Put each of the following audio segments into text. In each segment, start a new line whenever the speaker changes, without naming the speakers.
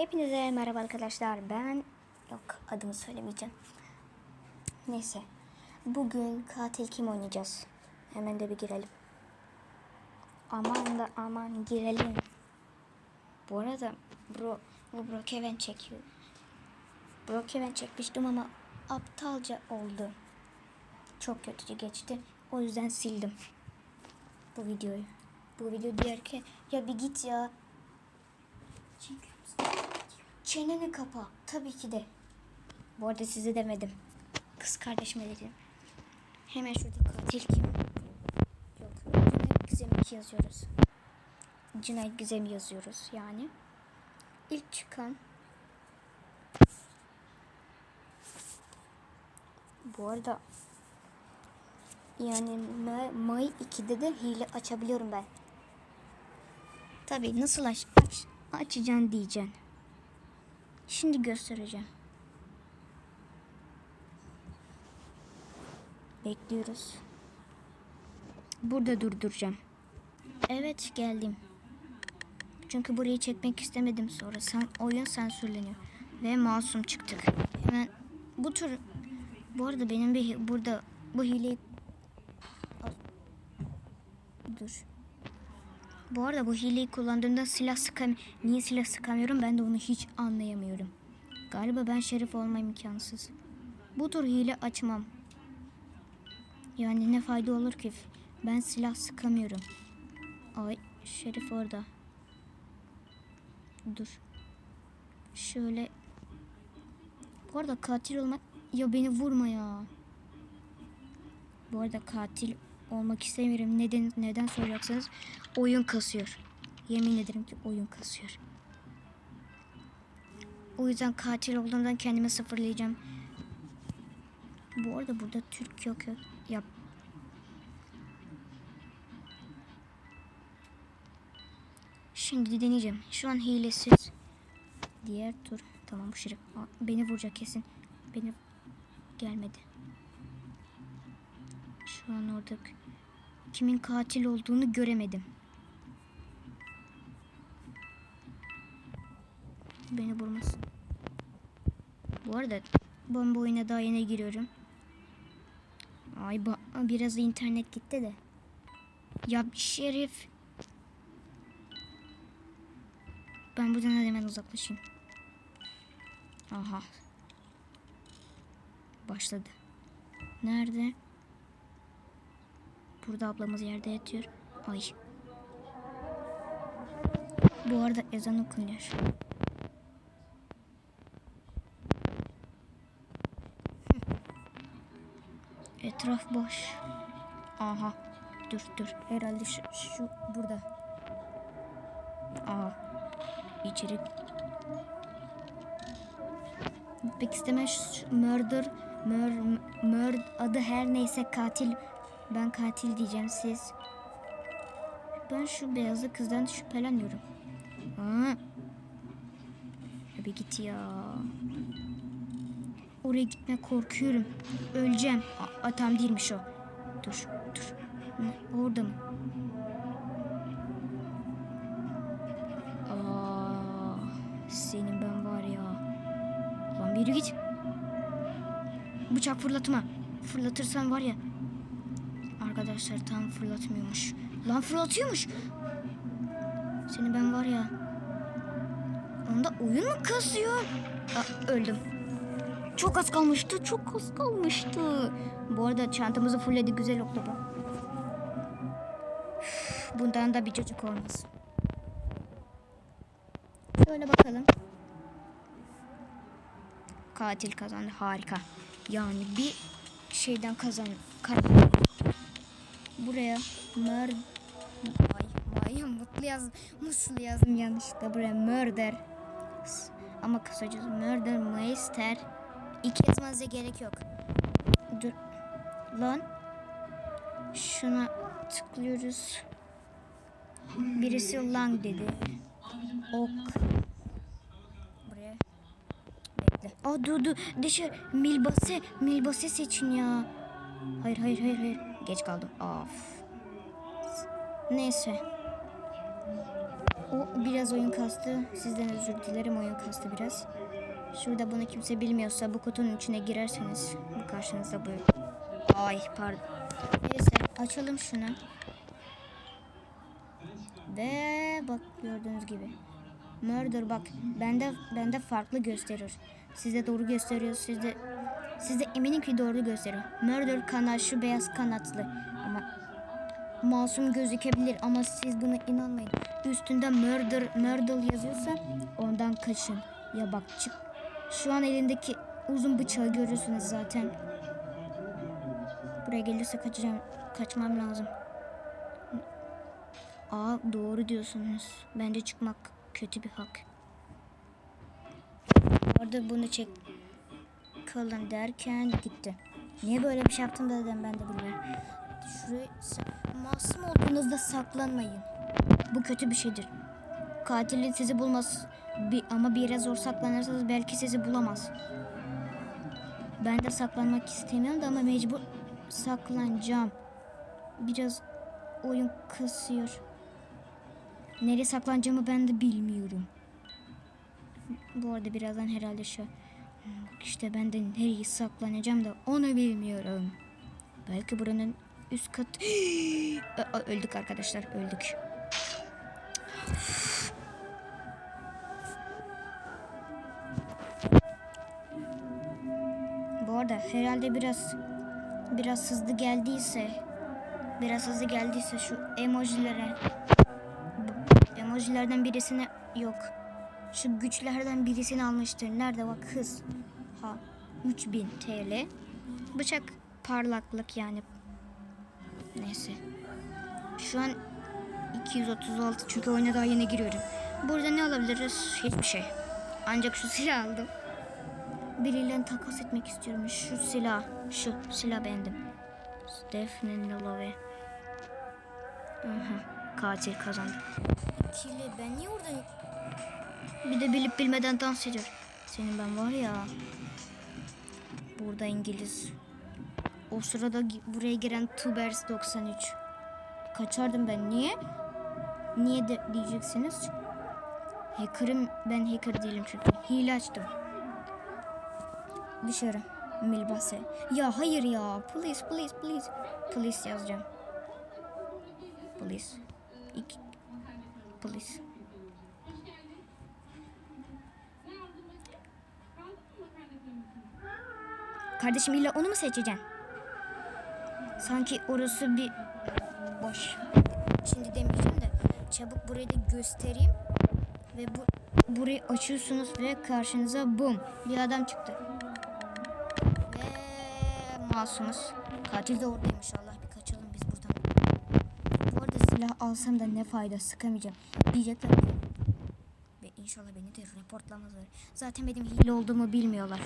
Hepinize merhaba arkadaşlar. Ben yok adımı söylemeyeceğim. Neyse. Bugün katil kim oynayacağız? Hemen de bir girelim. Aman da aman girelim. Bu arada bro bu Brokeven çekiyor. Brokeven çekmiştim ama aptalca oldu. Çok kötüce geçti. O yüzden sildim bu videoyu. Bu video diğer ki ya bir git ya. Çeneni kapa. Tabii ki de. Bu arada size demedim. Kız kardeşime dedim. Hemen şurada katil kim? Yok. Cinayet Gizem 2 yazıyoruz. Cinayet Gizem yazıyoruz yani. İlk çıkan Bu arada yani Ma- May 2'de de hile açabiliyorum ben. Tabii nasıl aç, aç açacaksın diyeceksin. Şimdi göstereceğim. Bekliyoruz. Burada durduracağım. Evet geldim. Çünkü burayı çekmek istemedim sonra. Sen, oyun sansürleniyor. Ve masum çıktık. Hemen bu tür... Bu arada benim bir burada bu hileyi... Dur. Bu arada bu hileyi kullandığımda silah sıkam niye silah sıkamıyorum ben de onu hiç anlayamıyorum. Galiba ben şerif olma imkansız. Bu tür hile açmam. Yani ne fayda olur ki? Ben silah sıkamıyorum. Ay şerif orada. Dur. Şöyle. Bu arada katil olmak... Ya beni vurma ya. Bu arada katil olmak istemiyorum. Neden neden soracaksınız? Oyun kasıyor. Yemin ederim ki oyun kasıyor. O yüzden katil olduğumdan kendimi sıfırlayacağım. Bu arada burada Türk yok yok. Yap. Şimdi deneyeceğim. Şu an hilesiz. Diğer tur. Tamam bu Beni vuracak kesin. Beni gelmedi. Şu an orada kimin katil olduğunu göremedim. Beni vurmasın. Bu arada ben bu oyuna daha yeni giriyorum. Ay biraz internet gitti de. Ya şerif. Ben buradan hemen uzaklaşayım. Aha. Başladı. Nerede? Burada ablamız yerde yatıyor. Ay. Bu arada ezan okunuyor. Etraf boş. Aha. Dur dur. Herhalde şu, şu burada. Aa. İçeri. Pek istemez murder, mur, mur adı her neyse katil. Ben katil diyeceğim siz. Ben şu beyazlı kızdan şüpheleniyorum. Aa. Ya bir git ya. Oraya gitme korkuyorum. Öleceğim. A, a, tam değilmiş o. Dur dur. Ne, orada mı? Senin ben var ya. Lan bir git. Bıçak fırlatma. Fırlatırsan var ya. Arkadaşlar tam fırlatmıyormuş. Lan fırlatıyormuş. Seni ben var ya. Onda oyun mu kasıyor? Aa, öldüm. Çok az kalmıştı. Çok az kalmıştı. Bu arada çantamızı fulledi. Güzel. Üf, Bundan da bir çocuk olmaz. Şöyle bakalım. Katil kazandı. Harika. Yani bir şeyden kazan. kazan. Buraya mur Ay, ay mutlu yaz, muslu yazdım yanlışlıkla. Buraya murder. Ama kısacası murder meister. İki yazmanıza gerek yok. Dur. Lan. Şuna tıklıyoruz. Birisi lang dedi. Ok. Buraya. Bekle. Aa dur dur. Dışı milbase. Milbase seçin ya. Hayır hayır hayır hayır. Geç kaldım. Of. Neyse. O biraz oyun kastı. Sizden özür dilerim oyun kastı biraz. Şurada bunu kimse bilmiyorsa bu kutunun içine girerseniz bu karşınızda bu. Ay pardon. Neyse açalım şunu. Ve bak gördüğünüz gibi. Murder bak bende bende farklı gösteriyor. Sizde doğru gösteriyor. Sizde sizde eminim ki doğru gösteriyor. Murder kanat şu beyaz kanatlı ama masum gözükebilir ama siz buna inanmayın. Üstünde murder murder yazıyorsa ondan kaçın. Ya bak çık. Şu an elindeki uzun bıçağı görüyorsunuz zaten. Buraya gelirse kaçacağım. Kaçmam lazım. Aa doğru diyorsunuz. Bence çıkmak kötü bir hak. Orada bunu çek kalın derken gitti. Niye böyle bir şey yaptım dedim ben de bilmiyorum. Şuraya masum olduğunuzda saklanmayın. Bu kötü bir şeydir. Katilin sizi bulmaz bir, ama bir yere zor saklanırsanız belki sizi bulamaz. Ben de saklanmak istemiyorum da ama mecbur saklanacağım. Biraz oyun kasıyor. Nereye saklanacağımı ben de bilmiyorum. Bu arada birazdan herhalde şu işte ben de nereye saklanacağım da onu bilmiyorum. Belki buranın üst kat... Öldük arkadaşlar öldük. Bu arada herhalde biraz biraz hızlı geldiyse biraz hızlı geldiyse şu emojilere emojilerden birisine yok. Şu güçlerden birisini almıştır. Nerede bak hız. Ha 3000 TL. Bıçak parlaklık yani. Neyse. Şu an 236 çünkü oyuna daha yeni giriyorum. Burada ne alabiliriz? Hiçbir şey. Ancak şu silah aldım. Biriyle takas etmek istiyorum. Şu silah. Şu silah beğendim. Stephen Love. Katil kazandı. Kili ben niye oradan bir de bilip bilmeden dans ediyor. Senin ben var ya. Burada İngiliz. O sırada buraya giren Tubers 93. Kaçardım ben. Niye? Niye de diyeceksiniz? Hacker'ım. Ben hacker değilim çünkü. Hile açtım. Dışarı. Milbase. Ya hayır ya. Please please please. Please yazacağım. Please. İki. Please. Kardeşim illa onu mu seçeceksin? Sanki orası bir boş. Şimdi demeyeceğim de çabuk burayı da göstereyim. Ve bu burayı açıyorsunuz ve karşınıza bum bir adam çıktı. Ve masumuz. Katil de oradaymış Allah bir kaçalım biz buradan. Bu arada silah alsam da ne fayda sıkamayacağım. Diyecekler ve inşallah beni de reportlamazlar. Zaten benim hile olduğumu bilmiyorlar.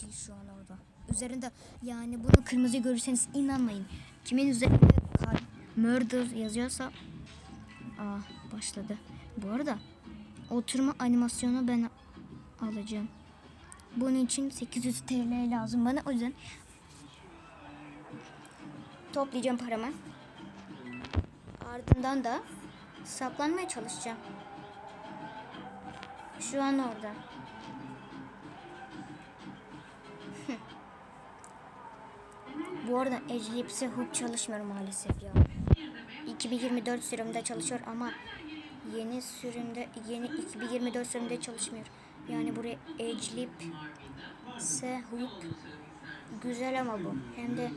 Katil şu an orada. Üzerinde yani bunu kırmızı görürseniz inanmayın. Kimin üzerinde murder yazıyorsa Aa başladı. Bu arada oturma animasyonu ben alacağım. Bunun için 800 TL lazım bana. O yüzden toplayacağım paramı. Ardından da saklanmaya çalışacağım. Şu an orada. Bu arada Eclipse Hub çalışmıyor maalesef ya. 2024 sürümde çalışıyor ama yeni sürümde yeni 2024 sürümde çalışmıyor. Yani buraya Eclipse Hub güzel ama bu. Hem de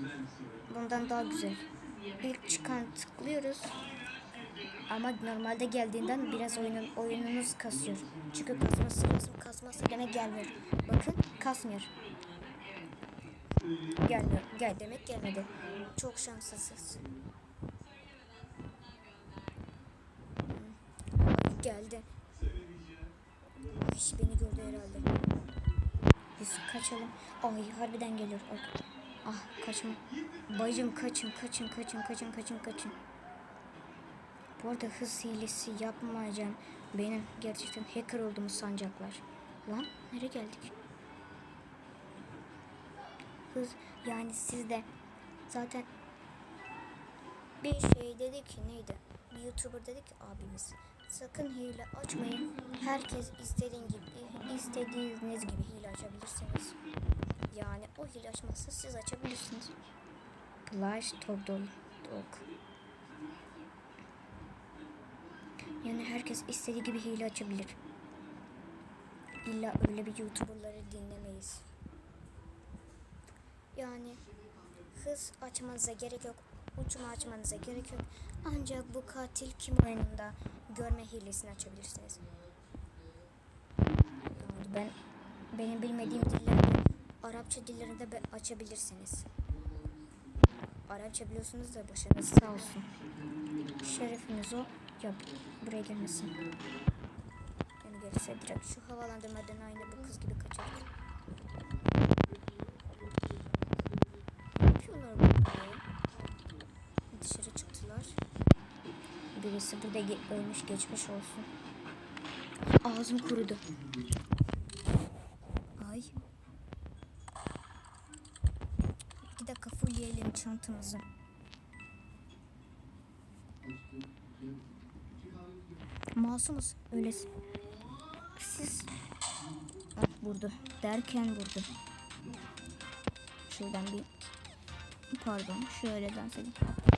bundan daha güzel. İlk çıkan tıklıyoruz. Ama normalde geldiğinden biraz oyunun oyunumuz kasıyor. Çünkü kasması. Kasması demek gelmiyor. Bakın kasmıyor. Gelmiyor. Gel demek gelmedi. Çok şanslısınız. Ay, Geldi. Ay, beni gördü herhalde. Biz kaçalım. Ay harbiden geliyor. Ah kaçma. Bacım kaçın kaçın kaçın kaçın kaçın kaçın. Bu arada hız hilesi yapmayacağım. Benim gerçekten hacker olduğumu sanacaklar. Lan nereye geldik? Hız yani sizde zaten bir şey dedi ki neydi? Bir YouTuber dedi ki abimiz Sakın hile açmayın. Herkes istediğin gibi, istediğiniz gibi hile açabilirsiniz. Yani o hile açmazsa siz açabilirsiniz. Plaj Togdol Dog. Yani herkes istediği gibi hile açabilir. İlla öyle bir YouTuber'ları dinlemeyiz. Yani hız açmanıza gerek yok. Uçma açmanıza gerek yok. Ancak bu katil kim oyununda görme hilesini açabilirsiniz. Ben benim bilmediğim dilleri Arapça dillerinde de açabilirsiniz. Arapça biliyorsunuz da başınız sağ olsun. Şerefiniz o. Ya buraya gelmesin. Yani gelirse direkt şu havalandırmadan aynı bu kız gibi kaçar. Birisi burada ölmüş geçmiş olsun. Ağzım kurudu. Ay. İki dakika fullleyelim çantamızı. Masumuz öyle. Siz Bak vurdu. Derken vurdu. Şuradan bir pardon şöyle dans edeyim.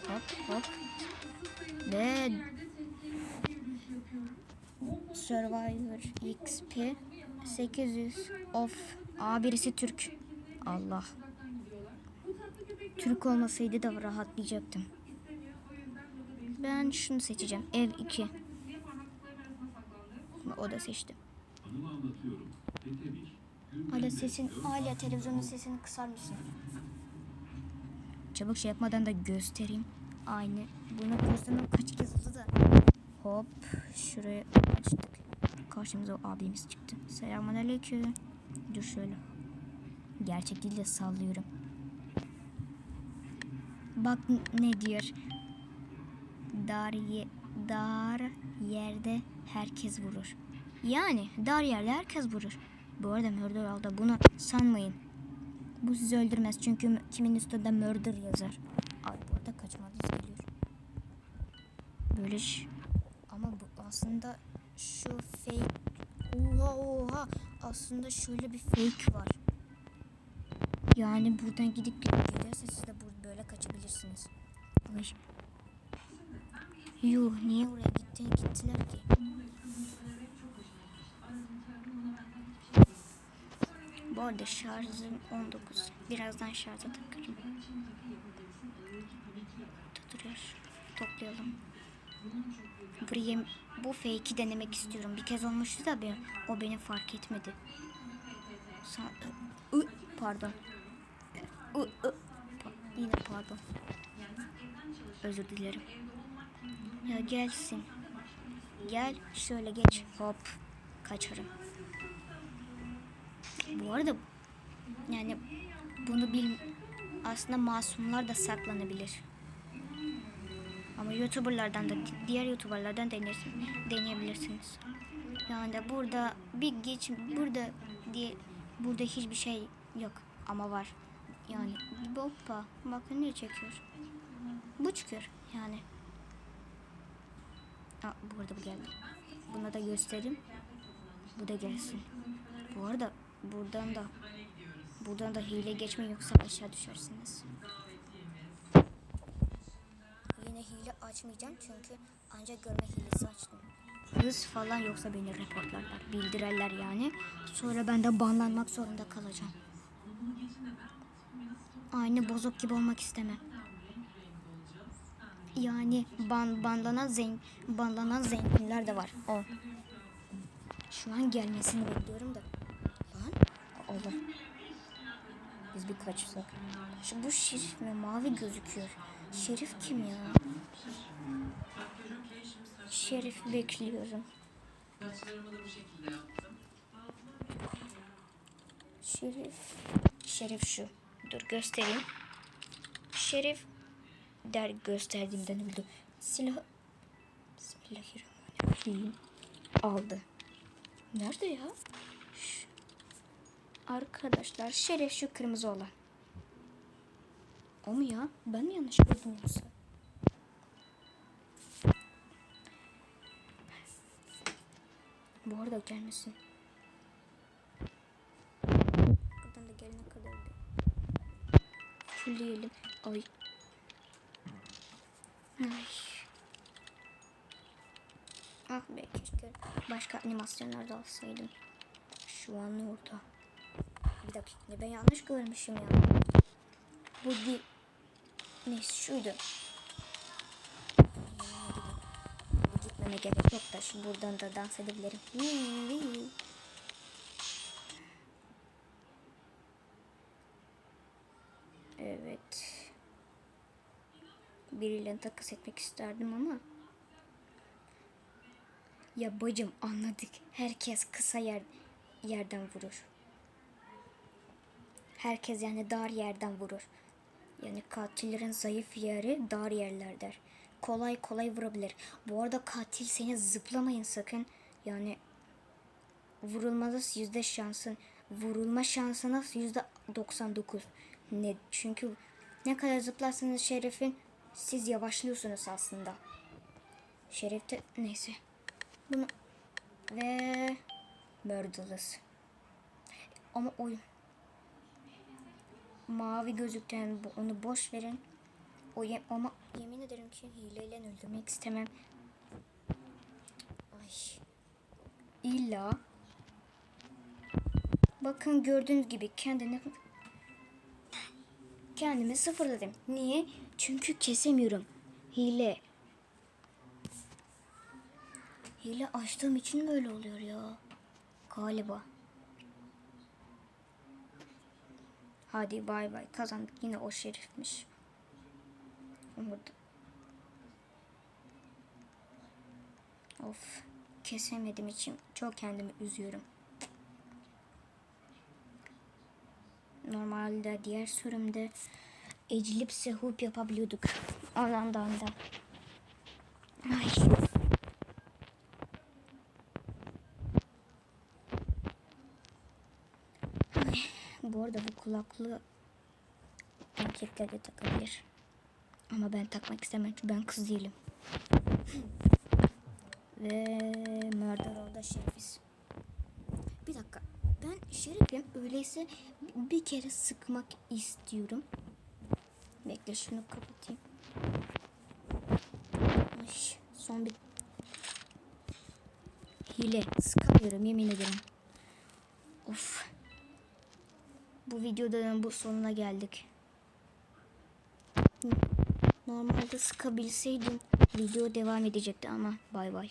Hop hop. Ve Survivor XP 800 of Aa birisi Türk. Allah. Türk olmasaydı da rahatlayacaktım. Ben şunu seçeceğim. Ev 2. O da.
Gül
Hala sesin, hala televizyonun sesini kısar mısın? Çabuk şey yapmadan da göstereyim. Aynı. Bunu göstermem kaç kez oldu da. Hop. Şuraya açtık. Karşımıza o abimiz çıktı. Selamun aleyküm. Dur şöyle. Gerçek değil de sallıyorum. Bak ne diyor. Dar, ye, dar yerde herkes vurur. Yani dar yerde herkes vurur. Bu arada murder aldı bunu sanmayın. Bu sizi öldürmez çünkü kimin üstünde murder yazar. Ay bu arada kaçmadınız geliyor. Böyle ama bu aslında şu fake oha oha aslında şöyle bir fake var. Yani buradan gidip gidip gelirse siz de böyle kaçabilirsiniz. Ay. Yuh niye oraya gitti, gittiler ki? Bu arada şarjım 19. Birazdan şarja takarım. Toplayalım. Buraya bu fake'i denemek istiyorum. Bir kez olmuştu da ben, o beni fark etmedi. Sa- Ü, pardon. Ü, ü, pa- yine pardon. Özür dilerim. Ya gelsin. Gel şöyle geç. Hop. Kaçarım. Bu arada yani bunu bil aslında masumlar da saklanabilir. Ama YouTuber'lardan da diğer YouTuber'lardan deneyebilirsiniz. Yani de burada bir geç burada diye burada hiçbir şey yok ama var. Yani hoppa bakın ne çekiyor. Bu çıkıyor yani. Aa, bu arada bu geldi. Buna da göstereyim. Bu da gelsin. Bu arada buradan da buradan da hile geçme yoksa aşağı düşersiniz. Hile açmayacağım çünkü ancak görme hilesi açtım. Hız falan yoksa beni reportlarlar, bildirirler yani. Sonra ben de banlanmak zorunda kalacağım. Aynı bozuk gibi olmak istemem. Yani ban banlanan zen banlanan zenginler de var. O. Şu an gelmesini bekliyorum da. Lan Allah. Biz bir kaçsak. Şu bu şerif mi? Mavi gözüküyor. Şerif kim ya? Şerif bekliyorum. Şerif. Şerif şu. Dur göstereyim. Şerif der gösterdiğimden öldü. Silah Bismillahirrahmanirrahim. Aldı. Nerede ya? Şu- Arkadaşlar şeref şu kırmızı olan. O mu ya? Ben mi yanlış gördüm yoksa? Bu arada gelmesin. Buradan da gelene kadar bir fullleyelim. Ay. Ay. Ah be keşke başka animasyonlar da alsaydım. Şu an orada. Bir dakika ben yanlış görmüşüm ya. Bu değil. Neyse şuydu. Gitmeme gerek yok da şu buradan da dans edebilirim. Evet. Biriyle takas etmek isterdim ama. Ya bacım anladık. Herkes kısa yer yerden vurur. Herkes yani dar yerden vurur. Yani katillerin zayıf yeri dar yerlerdir. Kolay kolay vurabilir. Bu arada katil seni zıplamayın sakın. Yani vurulmanız yüzde şansın. Vurulma şansınız yüzde 99. Ne? Çünkü ne kadar zıplarsanız şerefin siz yavaşlıyorsunuz aslında. Şeref de neyse. Bunu ve Murderless. Ama oyun mavi gözüken bu onu boş verin. O ye- ama yemin ederim ki hileyle öldürmek istemem. Ay. İlla bakın gördüğünüz gibi kendini kendimi sıfırladım. Niye? Çünkü kesemiyorum. Hile. Hile açtığım için böyle oluyor ya. Galiba. Hadi bay bay kazandık yine o şerifmiş. Orada. Of kesemedim için çok kendimi üzüyorum. Normalde diğer sürümde eclipse hoop yapabiliyorduk. Alandan da. Ay. Bu arada bu kulaklığı erkekler de takabilir. Ama ben takmak istemem çünkü ben kız değilim. Ve murder oldu şerifiz. Bir dakika. Ben şerifim. Öyleyse bir kere sıkmak istiyorum. Bekle şunu kapatayım. Ay, son bir hile. Sıkamıyorum yemin ederim. Of. Bu videoda bu sonuna geldik. Normalde sıkabilseydim video devam edecekti ama bay bay.